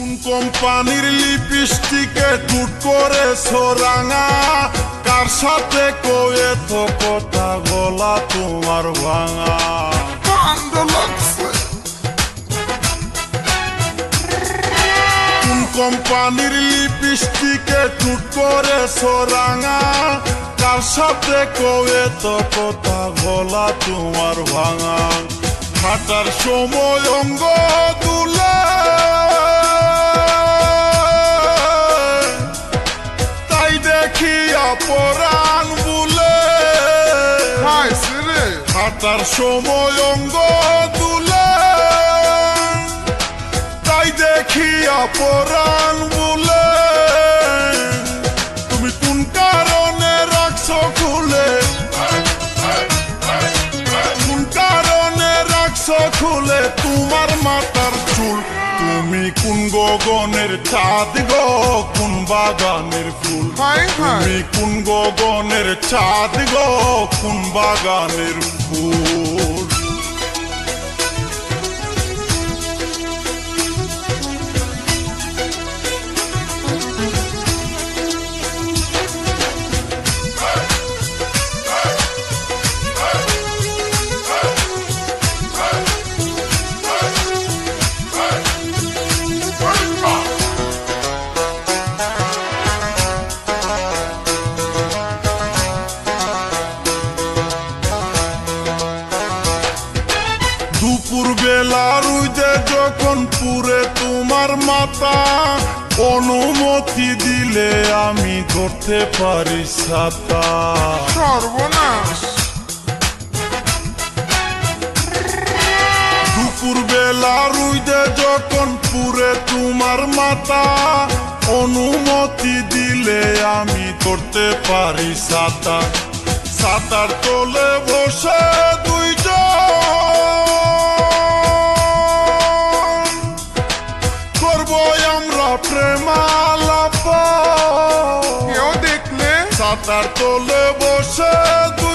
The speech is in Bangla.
কোন কোম্পানির লিপস্টিকে টুট করে সোরাঙা। কার সাথে কয়ে তো কথা গলা তোমার ভাঙা। কোম্পানির লিপস্টিকে টুট করে সোরাঙা। কার সাথে কয়ে তো কথা গলা তোমার ভাঙা। হাঁটার সময় অঙ্গ দুলে তাই দেখি অপরাণ বুলে হাঁটার সময় অঙ্গ তুলে। তাই দেখি অপরাণ বলে। তুমি কোন কারণে রাখছো খুলে? কোন কারণে রাখছো খুলে? তোমার মাথার চুল তুমি কোন গগনের চাঁদ গো? কোন বাগানের ফুল? তুমি কোন গগনের চাঁদ গো? কোন বাগানের ফুল? দুপুর বেলা রুইতে যখন পুরে তোমার মাতা অনুমতি দিলে আমি ধরতে পারি সর্বনাশ। দুপুর বেলা রুইতে যখন পুরে তোমার মাতা অনুমতি দিলে আমি করতে পারি ছাতা ছাতার তোলে বসে প্রেমালাপ কেউ দেখলে সাঁতার তোলে বসে দুই